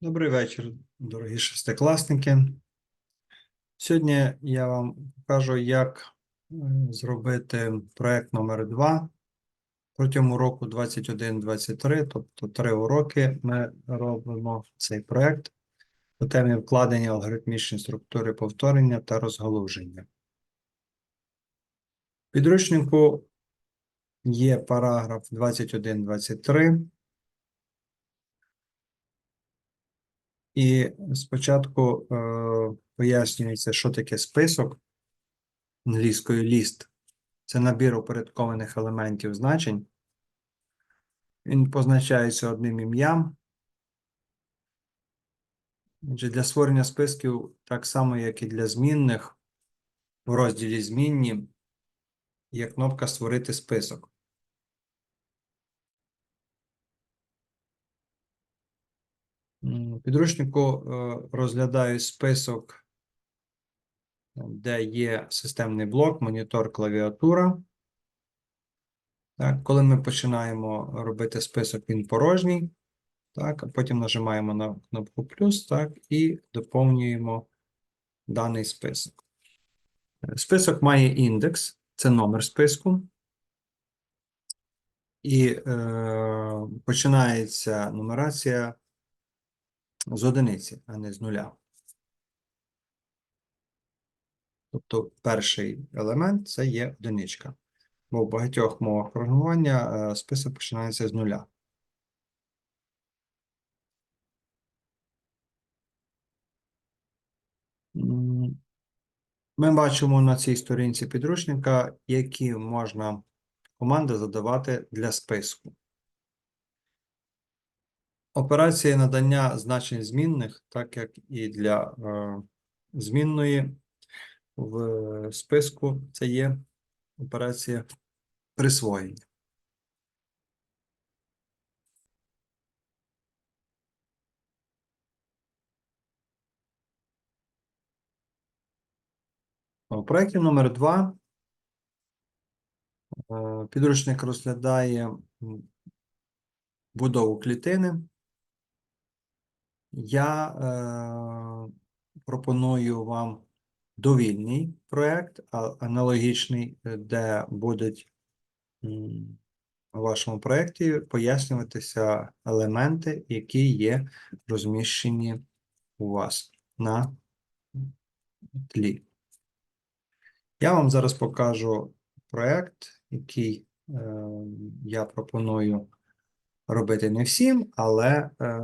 Добрий вечір, дорогі шестикласники. Сьогодні я вам покажу, як е, зробити проект номер 2 протягом року 21-23, тобто три уроки ми робимо цей проект по темі вкладення алгоритмічної структури повторення та розгалуження. В підручнику є параграф 21-23. І спочатку е, пояснюється, що таке список англійською ліст. Це набір упорядкованих елементів значень. Він позначається одним ім'ям. Для створення списків, так само, як і для змінних, в розділі Змінні є кнопка Створити список. Підручнику е, розглядаю список, де є системний блок, монітор, клавіатура. Так, коли ми починаємо робити список, він порожній. Так, а потім нажимаємо на кнопку плюс, так, і доповнюємо даний список. Список має індекс, це номер списку. І е, починається нумерація з одиниці, а не з нуля. Тобто перший елемент це є одиничка. Бо в багатьох мовах програмування е, список починається з нуля. Ми бачимо на цій сторінці підручника, які можна команди задавати для списку. Операція надання значень змінних, так як і для е, змінної в списку, це є операція присвоєння. У проєкті номер 2 підручник розглядає будову клітини. Я е, пропоную вам довільний проєкт, аналогічний, е, де будуть у вашому проєкті пояснюватися елементи, які є розміщені у вас на тлі. Я вам зараз покажу проєкт, який е, я пропоную робити не всім, але е,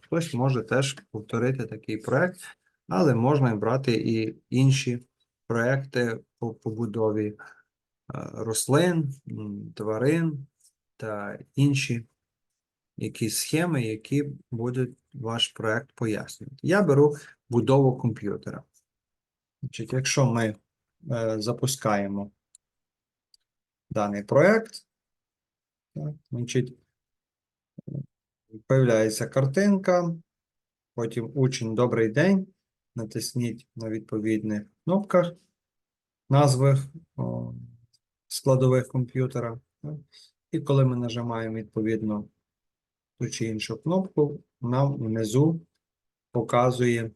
хтось може теж повторити такий проєкт, але можна і брати і інші проєкти по побудові е, рослин, тварин та інші якісь схеми, які будуть ваш проєкт пояснювати. Я беру будову комп'ютера. Значить, якщо ми е, запускаємо даний проєкт, так, значить, Появляється картинка, потім учень добрий день. Натисніть на відповідних кнопках назви складових комп'ютера. І коли ми нажимаємо відповідно ту чи іншу кнопку, нам внизу показує,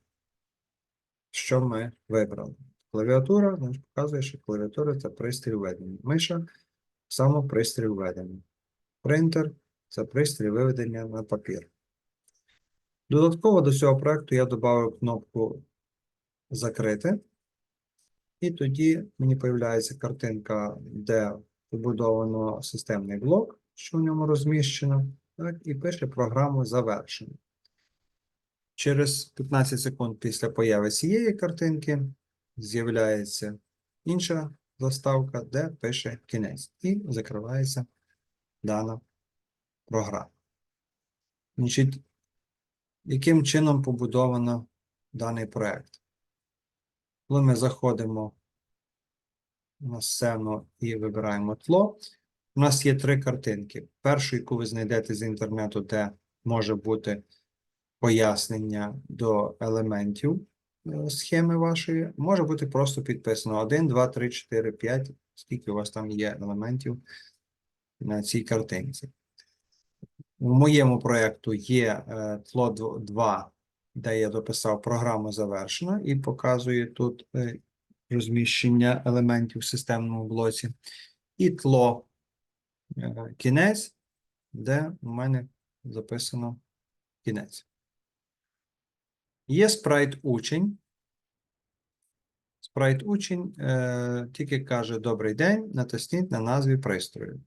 що ми вибрали. Клавіатура значить, показує, що клавіатура це пристрій введення. Миша саме пристрій введення. Принтер це пристрій виведення на папір. Додатково до цього проекту я додав кнопку Закрити. І тоді мені з'являється картинка, де побудовано системний блок, що в ньому розміщено, так, і пише програму завершено. Через 15 секунд після появи цієї картинки з'являється інша заставка, де пише кінець, і закривається дана програма. Значить, яким чином побудовано даний проєкт? Коли ми заходимо на сцену і вибираємо тло, у нас є три картинки. Першу, яку ви знайдете з інтернету, де може бути пояснення до елементів е, схеми вашої, може бути просто підписано 1, 2, 3, 4, 5, скільки у вас там є елементів на цій картинці. В моєму проєкту є е, тло 2, де я дописав програму завершено і показую тут е, розміщення елементів в системному блоці. І тло е, кінець, де у мене записано кінець. Є спрайт учень. Спрайт учень е, тільки каже Добрий день, натисніть на назві пристрою.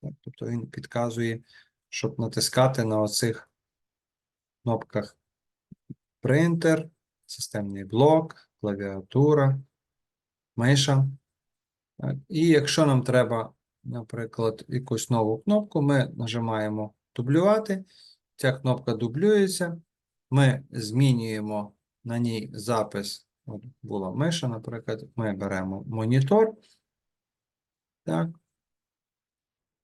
Тобто він підказує, щоб натискати на оцих кнопках принтер, системний блок, клавіатура, миша. Так, І якщо нам треба, наприклад, якусь нову кнопку, ми нажимаємо дублювати. Ця кнопка дублюється. Ми змінюємо на ній запис. От була миша, наприклад, ми беремо монітор. Так.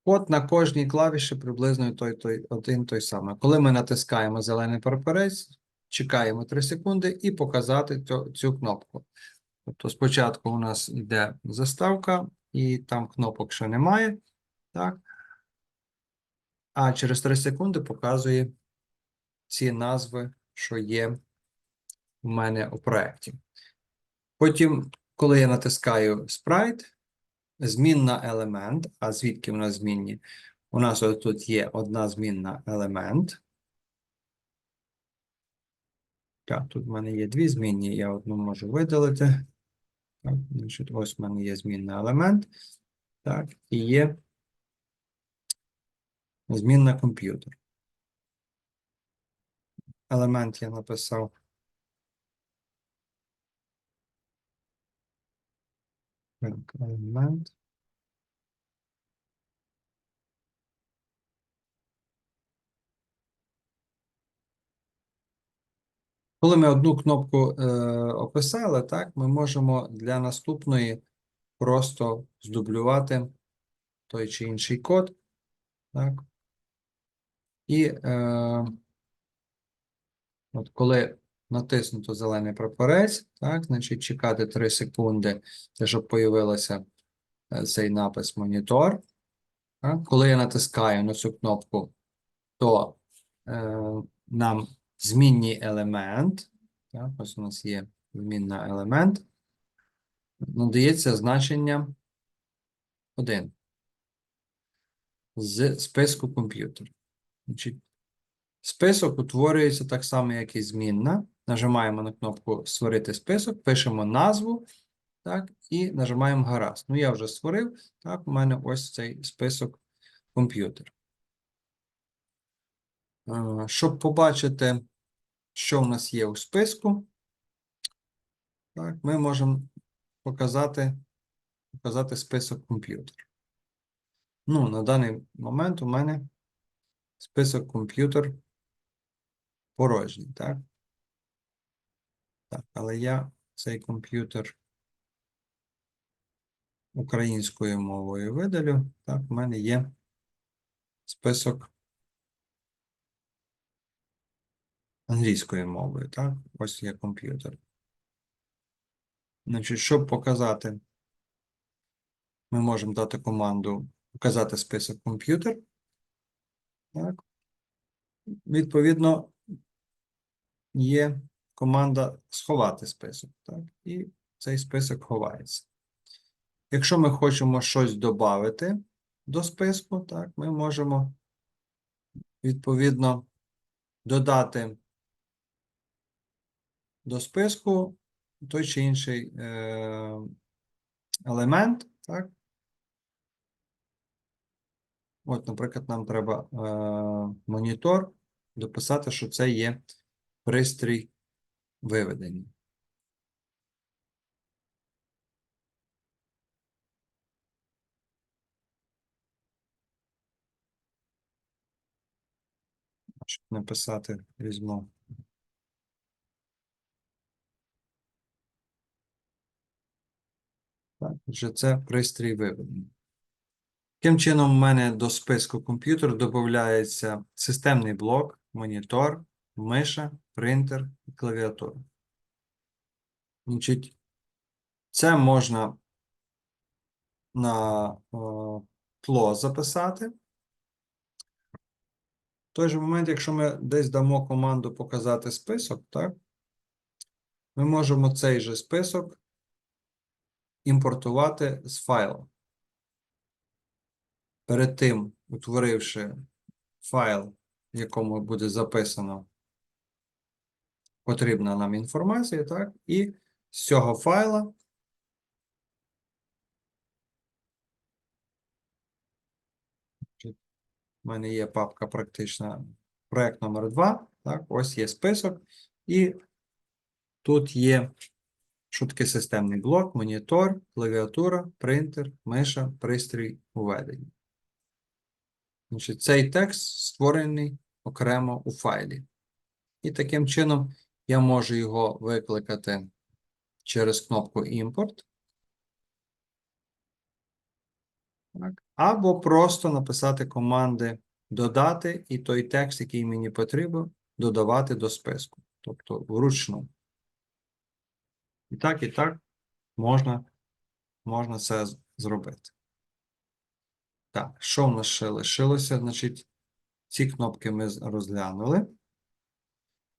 От на кожній клавіші приблизно той, той, один той самий. Коли ми натискаємо зелений прапорець, чекаємо 3 секунди і показати цю, цю кнопку. Тобто спочатку у нас йде заставка, і там кнопок ще немає. Так? А через 3 секунди показує ці назви, що є в мене у проєкті. Потім, коли я натискаю Sprite, змінна елемент, а звідки в нас змінні? У нас ось тут є одна змінна елемент. Так, тут в мене є дві змінні, я одну можу видалити. Так, значить, ось в мене є змінний елемент. Так, і є змінна комп'ютер. Елемент я написав. Так, елемент. Коли ми одну кнопку е, описали, так, ми можемо для наступної просто здублювати той чи інший код. Так. І е, от коли натиснуто зелений прапорець, так, значить чекати 3 секунди, щоб появилося е, цей напис монітор. Так. Коли я натискаю на цю кнопку, то е, нам змінний елемент, так, ось у нас є змінна елемент, надається значення 1 з списку комп'ютер. Список утворюється так само, як і змінна. Нажимаємо на кнопку Створити список, пишемо назву, так, і нажимаємо гаразд. Ну, я вже створив, так, у мене ось цей список комп'ютер. Е, Щоб побачити, що в нас є у списку, так, ми можемо показати, показати список комп'ютер. Ну, на даний момент у мене список комп'ютер порожній, так? Так, але я цей комп'ютер українською мовою видалю. Так, у мене є список англійською мовою, так? Ось є комп'ютер. Значить, щоб показати, ми можемо дати команду показати список комп'ютер. Так. Відповідно, є команда сховати список. Так? І цей список ховається. Якщо ми хочемо щось додати до списку, так, ми можемо відповідно додати до списку той чи інший е, елемент, так? От, наприклад, нам треба е, монітор дописати, що це є пристрій виведення. Щоб написати, візьму. Так, вже це пристрій виведення. Таким чином, у мене до списку комп'ютер додається системний блок, монітор, миша, принтер і клавіатура. Значить, це можна на тло записати. В той же момент, якщо ми десь дамо команду показати список, так, ми можемо цей же список імпортувати з файлу. Перед тим, утворивши файл, в якому буде записано потрібна нам інформація, так, і з цього файла У мене є папка практична проект номер 2. Так, ось є список. І тут є таке системний блок, монітор, клавіатура, принтер, миша, пристрій уведення. Значить, цей текст створений окремо у файлі. І таким чином я можу його викликати через кнопку. Так. Або просто написати команди додати і той текст, який мені потрібен, додавати до списку. Тобто вручну. І так, і так можна, можна це зробити. Так, що в нас ще лишилося? Значить, ці кнопки ми розглянули.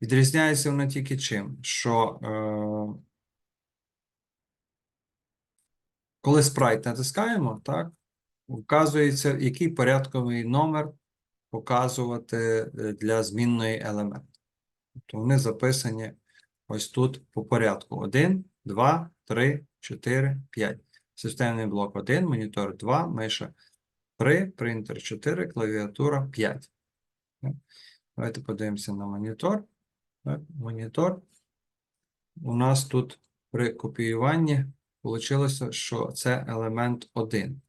Відрізняється вона тільки чим? Що е, коли спрайт натискаємо, так, вказується, який порядковий номер показувати е, для змінної елементу. Тобто вони записані ось тут по порядку. 1, 2, 3, 4, 5. Системний блок 1, монітор 2, миша 3, принтер 4, клавіатура 5. Давайте подивимося на монітор. Монітор. У нас тут при копіюванні вийшло, що це елемент 1.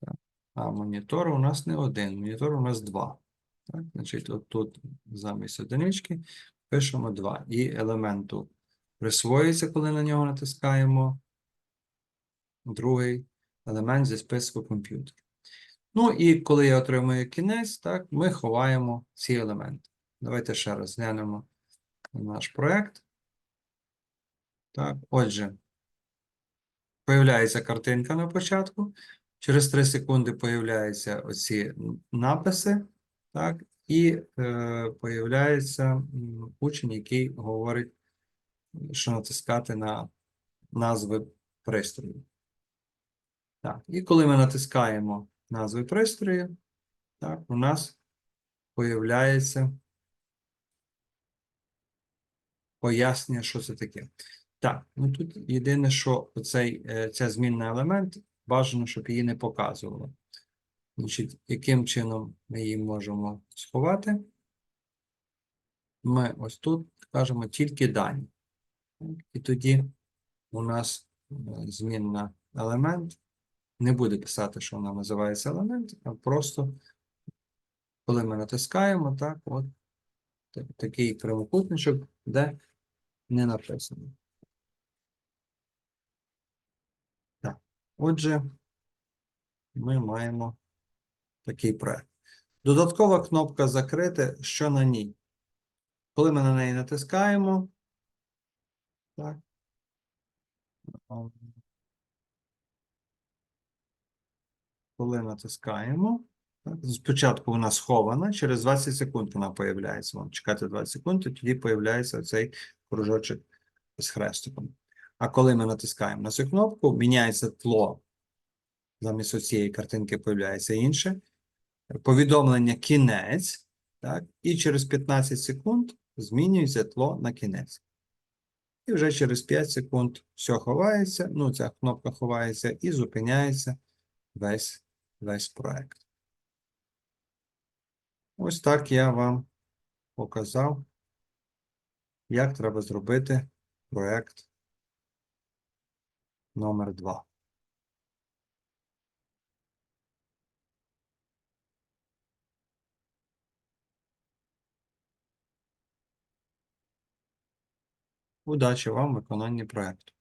Так. А монітор у нас не один, монітор у нас 2. Так, значить, от тут замість одинички пишемо 2. І елементу присвоюється, коли на нього натискаємо. Другий елемент зі списку комп'ютер. Ну і коли я отримую кінець, так, ми ховаємо ці елементи. Давайте ще раз глянемо наш проект. Так, отже, появляється картинка на початку. Через 3 секунди появляються оці написи, так, і е, появляється учень, який говорить, що натискати на назви пристрою. Так, і коли ми натискаємо назви пристрою, так, у нас появляється пояснення, що це таке. Так, ну тут єдине, що оцей, е, ця змінна елемент, бажано, щоб її не показувало. Значить, яким чином ми її можемо сховати? Ми ось тут кажемо тільки дані. І тоді у нас е, змінна елемент не буде писати, що вона називається елемент, а просто, коли ми натискаємо, так, от такий прямокутничок, де не написано. Так, отже, ми маємо такий проект. Додаткова кнопка закрити, що на ній? Коли ми на неї натискаємо, так, коли натискаємо, спочатку вона схована, через 20 секунд вона появляється. Вам чекати 20 секунд, і тоді появляється цей кружочок з хрестиком. А коли ми натискаємо на цю кнопку, міняється тло. Замість цієї картинки появляється інше. Повідомлення кінець, так, і через 15 секунд змінюється тло на кінець. І вже через 5 секунд все ховається, ну, ця кнопка ховається і зупиняється весь, весь проект. Ось так я вам показав, як треба зробити проект номер 2. Удачі вам в виконанні проекту.